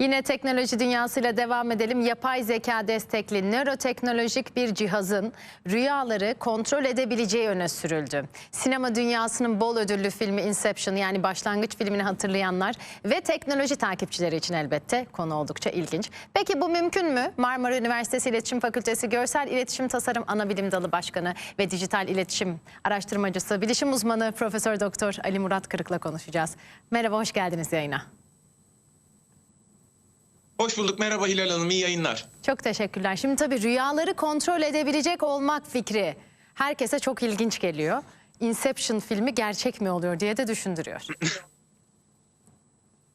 Yine teknoloji dünyasıyla devam edelim. Yapay zeka destekli nöroteknolojik bir cihazın rüyaları kontrol edebileceği öne sürüldü. Sinema dünyasının bol ödüllü filmi Inception yani başlangıç filmini hatırlayanlar ve teknoloji takipçileri için elbette konu oldukça ilginç. Peki bu mümkün mü? Marmara Üniversitesi İletişim Fakültesi Görsel İletişim Tasarım Anabilim Dalı Başkanı ve Dijital İletişim Araştırmacısı, bilişim uzmanı Profesör Doktor Ali Murat Kırık'la konuşacağız. Merhaba, hoş geldiniz yayına. Hoş bulduk. Merhaba Hilal Hanım. İyi yayınlar. Çok teşekkürler. Şimdi tabii rüyaları kontrol edebilecek olmak fikri herkese çok ilginç geliyor. Inception filmi gerçek mi oluyor diye de düşündürüyor.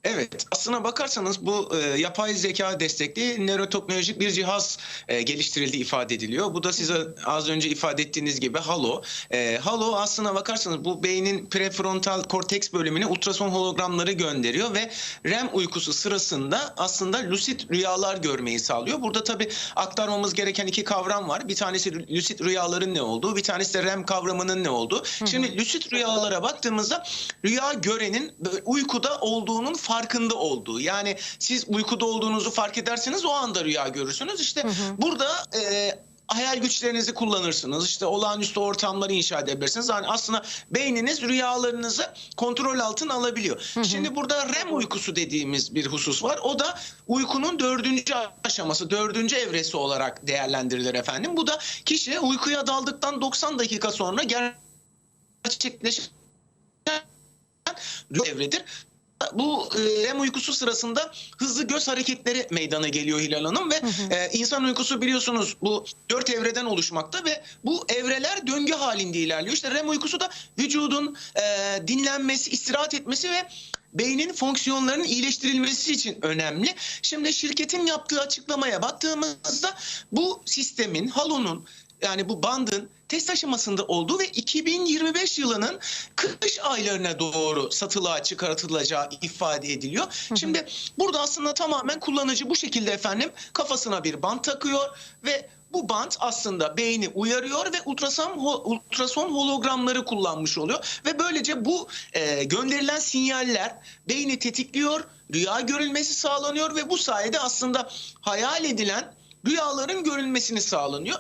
Evet, aslına bakarsanız bu e, yapay zeka destekli nöroteknolojik bir cihaz e, geliştirildiği ifade ediliyor. Bu da size az önce ifade ettiğiniz gibi Halo. E, Halo aslına bakarsanız bu beynin prefrontal korteks bölümüne ultrason hologramları gönderiyor ve REM uykusu sırasında aslında lucid rüyalar görmeyi sağlıyor. Burada tabii aktarmamız gereken iki kavram var. Bir tanesi lucid rüyaların ne olduğu, bir tanesi de REM kavramının ne olduğu. Şimdi lucid rüyalara baktığımızda rüya görenin uykuda olduğunun farkında olduğu. Yani siz uykuda olduğunuzu fark ederseniz o anda rüya görürsünüz. İşte burada e, hayal güçlerinizi kullanırsınız. İşte olağanüstü ortamları inşa edebilirsiniz. Yani aslında beyniniz rüyalarınızı kontrol altına alabiliyor. Şimdi burada REM uykusu dediğimiz bir husus var. O da uykunun dördüncü aşaması, dördüncü evresi olarak değerlendirilir efendim. Bu da kişi uykuya daldıktan 90 dakika sonra gerçekleşen evredir. Bu e, REM uykusu sırasında hızlı göz hareketleri meydana geliyor Hilal Hanım ve e, insan uykusu biliyorsunuz bu dört evreden oluşmakta ve bu evreler döngü halinde ilerliyor. İşte REM uykusu da vücudun e, dinlenmesi, istirahat etmesi ve beynin fonksiyonlarının iyileştirilmesi için önemli. Şimdi şirketin yaptığı açıklamaya baktığımızda bu sistemin, halonun yani bu bandın test aşamasında olduğu ve 2025 yılının kış aylarına doğru satılığa çıkartılacağı ifade ediliyor. Şimdi burada aslında tamamen kullanıcı bu şekilde efendim kafasına bir bant takıyor ve bu bant aslında beyni uyarıyor ve ultrason ultrason hologramları kullanmış oluyor ve böylece bu e, gönderilen sinyaller beyni tetikliyor, rüya görülmesi sağlanıyor ve bu sayede aslında hayal edilen rüyaların görülmesini sağlanıyor.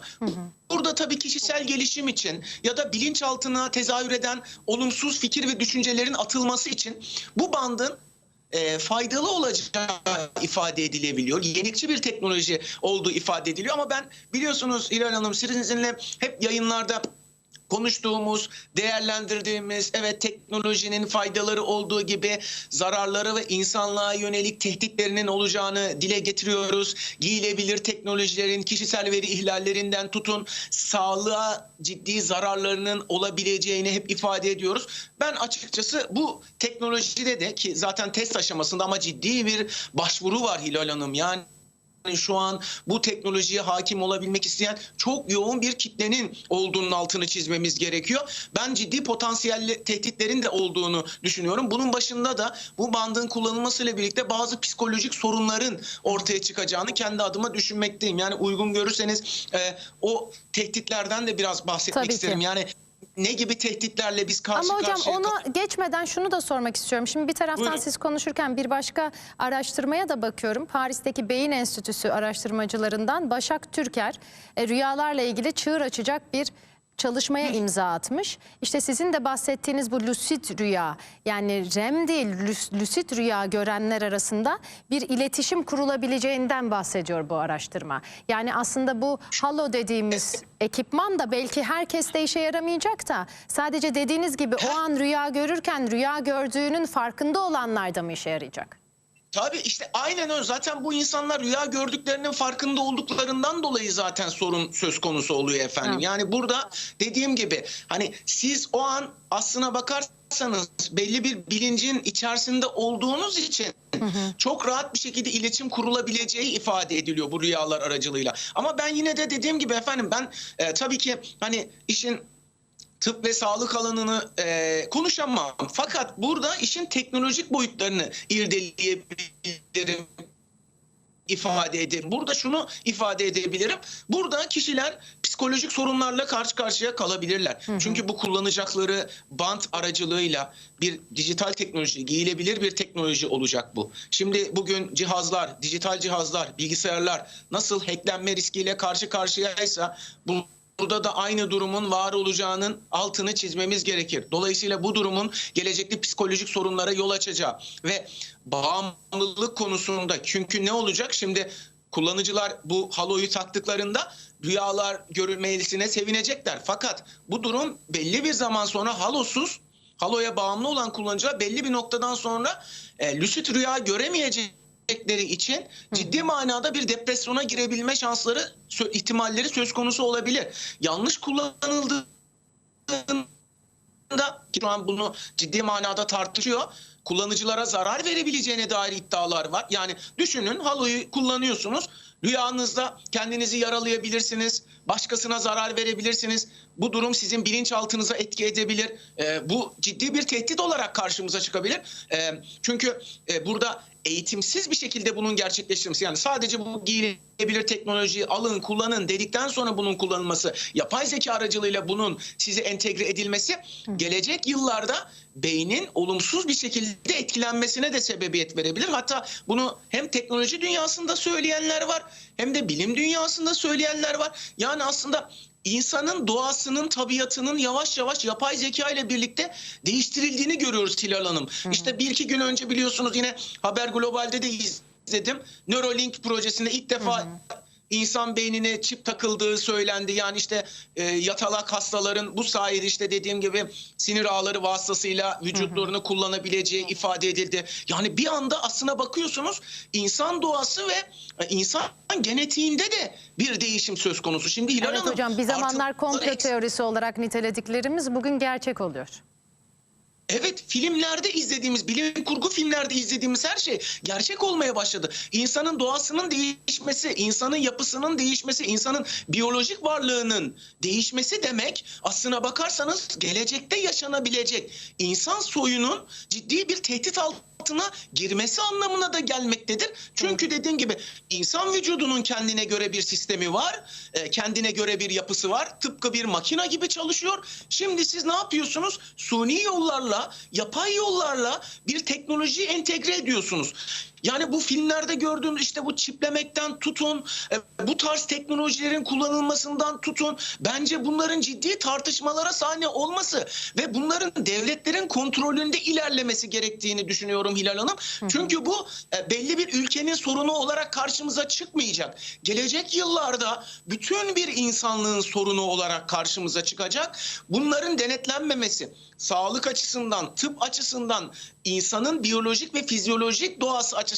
Burada tabii kişisel gelişim için ya da bilinçaltına tezahür eden olumsuz fikir ve düşüncelerin atılması için bu bandın e, faydalı olacağı ifade edilebiliyor. Yenilikçi bir teknoloji olduğu ifade ediliyor ama ben biliyorsunuz İlhan Hanım sizinle hep yayınlarda konuştuğumuz, değerlendirdiğimiz evet teknolojinin faydaları olduğu gibi zararları ve insanlığa yönelik tehditlerinin olacağını dile getiriyoruz. Giyilebilir teknolojilerin kişisel veri ihlallerinden tutun sağlığa ciddi zararlarının olabileceğini hep ifade ediyoruz. Ben açıkçası bu teknolojide de ki zaten test aşamasında ama ciddi bir başvuru var Hilal Hanım. Yani şu an bu teknolojiye hakim olabilmek isteyen çok yoğun bir kitlenin olduğunun altını çizmemiz gerekiyor. Ben ciddi potansiyelli tehditlerin de olduğunu düşünüyorum. Bunun başında da bu bandın kullanılmasıyla birlikte bazı psikolojik sorunların ortaya çıkacağını kendi adıma düşünmekteyim. Yani uygun görürseniz e, o tehditlerden de biraz bahsetmek Tabii ki. isterim. Yani ne gibi tehditlerle biz karşı Ama hocam karşıya onu geçmeden şunu da sormak istiyorum. Şimdi bir taraftan Buyurun. siz konuşurken bir başka araştırmaya da bakıyorum. Paris'teki Beyin Enstitüsü araştırmacılarından Başak Türker e, rüyalarla ilgili çığır açacak bir çalışmaya imza atmış. İşte sizin de bahsettiğiniz bu lucid rüya yani REM değil lucid rüya görenler arasında bir iletişim kurulabileceğinden bahsediyor bu araştırma. Yani aslında bu halo dediğimiz ekipman da belki herkeste işe yaramayacak da sadece dediğiniz gibi o an rüya görürken rüya gördüğünün farkında olanlar da mı işe yarayacak? Tabii işte aynen öyle. Zaten bu insanlar rüya gördüklerinin farkında olduklarından dolayı zaten sorun söz konusu oluyor efendim. Evet. Yani burada dediğim gibi hani siz o an aslına bakarsanız belli bir bilincin içerisinde olduğunuz için çok rahat bir şekilde iletişim kurulabileceği ifade ediliyor bu rüyalar aracılığıyla. Ama ben yine de dediğim gibi efendim ben e, tabii ki hani işin tıp ve sağlık alanını e, konuşamam. Fakat burada işin teknolojik boyutlarını irdeleyebilirim ifade edeyim. Burada şunu ifade edebilirim. Burada kişiler psikolojik sorunlarla karşı karşıya kalabilirler. Çünkü bu kullanacakları bant aracılığıyla bir dijital teknoloji, giyilebilir bir teknoloji olacak bu. Şimdi bugün cihazlar, dijital cihazlar, bilgisayarlar nasıl hacklenme riskiyle karşı karşıyaysa bu Burada da aynı durumun var olacağının altını çizmemiz gerekir. Dolayısıyla bu durumun gelecekte psikolojik sorunlara yol açacağı ve bağımlılık konusunda çünkü ne olacak şimdi kullanıcılar bu haloyu taktıklarında rüyalar görülmesine sevinecekler. Fakat bu durum belli bir zaman sonra halosuz haloya bağımlı olan kullanıcılar belli bir noktadan sonra e, lüsit rüya göremeyecekleri için ciddi manada bir depresyona girebilme şansları ihtimalleri söz konusu olabilir. Yanlış kullanıldığı da ki şu an bunu ciddi manada tartışıyor. Kullanıcılara zarar verebileceğine dair iddialar var. Yani düşünün haloyu kullanıyorsunuz. Rüyanızda kendinizi yaralayabilirsiniz. Başkasına zarar verebilirsiniz. Bu durum sizin bilinçaltınıza etki edebilir. Ee, bu ciddi bir tehdit olarak karşımıza çıkabilir. Ee, çünkü e, burada eğitimsiz bir şekilde bunun gerçekleştirilmesi yani sadece bu giyilebilir teknolojiyi alın kullanın dedikten sonra bunun kullanılması yapay zeka aracılığıyla bunun size entegre edilmesi gelecek yıllarda beynin olumsuz bir şekilde etkilenmesine de sebebiyet verebilir. Hatta bunu hem teknoloji dünyasında söyleyenler var hem de bilim dünyasında söyleyenler var. Yani aslında insanın doğasının, tabiatının yavaş yavaş yapay zeka ile birlikte değiştirildiğini görüyoruz Hilal Hanım. İşte bir iki gün önce biliyorsunuz yine Haber Global'de de izledim. Neuralink projesinde ilk defa insan beynine çip takıldığı söylendi. Yani işte e, yatalak hastaların bu sayede işte dediğim gibi sinir ağları vasıtasıyla vücutlarını kullanabileceği ifade edildi. Yani bir anda aslına bakıyorsunuz insan doğası ve e, insan genetiğinde de bir değişim söz konusu. Şimdi Hilal Evet Hanım hocam bir zamanlar komplo teorisi olarak nitelediklerimiz bugün gerçek oluyor. Evet filmlerde izlediğimiz bilim kurgu filmlerde izlediğimiz her şey gerçek olmaya başladı. İnsanın doğasının değişmesi, insanın yapısının değişmesi, insanın biyolojik varlığının değişmesi demek aslına bakarsanız gelecekte yaşanabilecek insan soyunun ciddi bir tehdit altına girmesi anlamına da gelmektedir. Çünkü dediğim gibi insan vücudunun kendine göre bir sistemi var, e, kendine göre bir yapısı var. Tıpkı bir makina gibi çalışıyor. Şimdi siz ne yapıyorsunuz? Suni yollarla, yapay yollarla bir teknolojiyi entegre ediyorsunuz. Yani bu filmlerde gördüğümüz işte bu çiplemekten tutun, e, bu tarz teknolojilerin kullanılmasından tutun. Bence bunların ciddi tartışmalara sahne olması ve bunların devletlerin kontrolünde ilerlemesi gerektiğini düşünüyorum Hilal Hanım. Çünkü bu e, belli bir ülkenin sorunu olarak karşımıza çıkmayacak. Gelecek yıllarda bütün bir insanlığın sorunu olarak karşımıza çıkacak. Bunların denetlenmemesi, sağlık açısından, tıp açısından, insanın biyolojik ve fizyolojik doğası açısından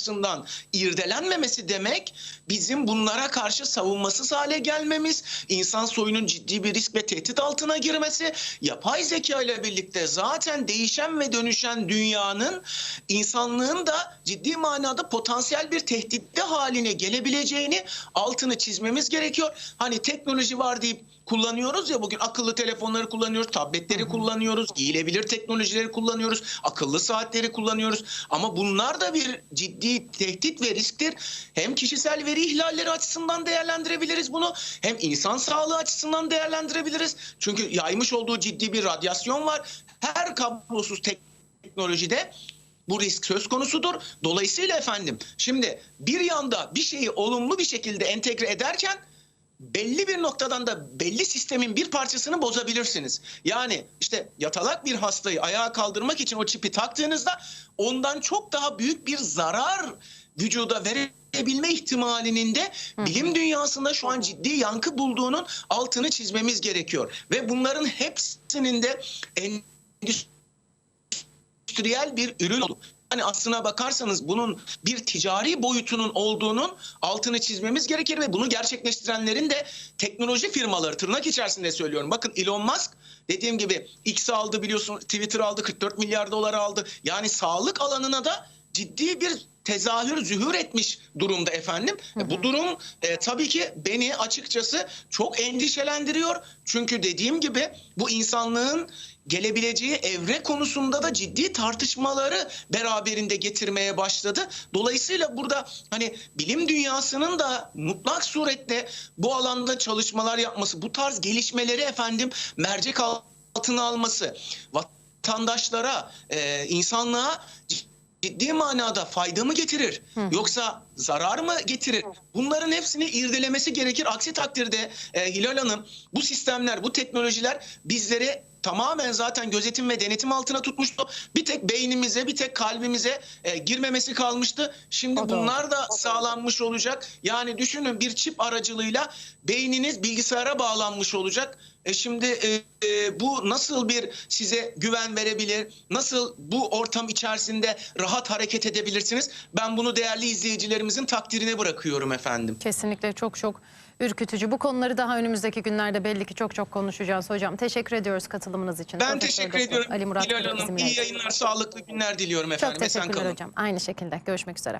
irdelenmemesi demek bizim bunlara karşı savunmasız hale gelmemiz, insan soyunun ciddi bir risk ve tehdit altına girmesi, yapay zeka ile birlikte zaten değişen ve dönüşen dünyanın insanlığın da ciddi manada potansiyel bir tehditli haline gelebileceğini altını çizmemiz gerekiyor. Hani teknoloji var deyip kullanıyoruz ya bugün akıllı telefonları kullanıyoruz, tabletleri kullanıyoruz, giyilebilir teknolojileri kullanıyoruz, akıllı saatleri kullanıyoruz. Ama bunlar da bir ciddi tehdit ve risktir. Hem kişisel veri ihlalleri açısından değerlendirebiliriz bunu, hem insan sağlığı açısından değerlendirebiliriz. Çünkü yaymış olduğu ciddi bir radyasyon var. Her kablosuz teknolojide bu risk söz konusudur. Dolayısıyla efendim şimdi bir yanda bir şeyi olumlu bir şekilde entegre ederken belli bir noktadan da belli sistemin bir parçasını bozabilirsiniz. Yani işte yatalak bir hastayı ayağa kaldırmak için o çipi taktığınızda ondan çok daha büyük bir zarar vücuda verebilme ihtimalinin de bilim dünyasında şu an ciddi yankı bulduğunun altını çizmemiz gerekiyor. Ve bunların hepsinin de endüstriyel bir ürün oldu. Hani aslına bakarsanız bunun bir ticari boyutunun olduğunun altını çizmemiz gerekir ve bunu gerçekleştirenlerin de teknoloji firmaları tırnak içerisinde söylüyorum. Bakın Elon Musk dediğim gibi X aldı biliyorsun Twitter aldı 44 milyar dolar aldı. Yani sağlık alanına da ciddi bir tezahür zühür etmiş durumda efendim. E, Bu durum e, tabii ki beni açıkçası çok endişelendiriyor. Çünkü dediğim gibi bu insanlığın gelebileceği evre konusunda da ciddi tartışmaları beraberinde getirmeye başladı. Dolayısıyla burada hani bilim dünyasının da mutlak surette bu alanda çalışmalar yapması, bu tarz gelişmeleri efendim mercek altına alması, vatandaşlara, e, insanlığa ciddi manada fayda mı getirir yoksa zarar mı getirir? Bunların hepsini irdelemesi gerekir. Aksi takdirde e, Hilal Hanım bu sistemler, bu teknolojiler bizleri tamamen zaten gözetim ve denetim altına tutmuştu. Bir tek beynimize, bir tek kalbimize e, girmemesi kalmıştı. Şimdi O bunlar da sağlanmış olacak. Yani düşünün bir çip aracılığıyla beyniniz bilgisayara bağlanmış olacak. E şimdi e, e, bu nasıl bir size güven verebilir? Nasıl bu ortam içerisinde rahat hareket edebilirsiniz? Ben bunu değerli izleyicilerimizin takdirine bırakıyorum efendim. Kesinlikle çok çok ürkütücü. Bu konuları daha önümüzdeki günlerde belli ki çok çok konuşacağız hocam. Teşekkür ediyoruz katılımınız için. Ben Profesör teşekkür Doktor ediyorum Ali Murat Hilal Hanım. İyi yayınlar, sağlıklı günler diliyorum efendim. Çok teşekkürler hocam. Aynı şekilde. Görüşmek üzere.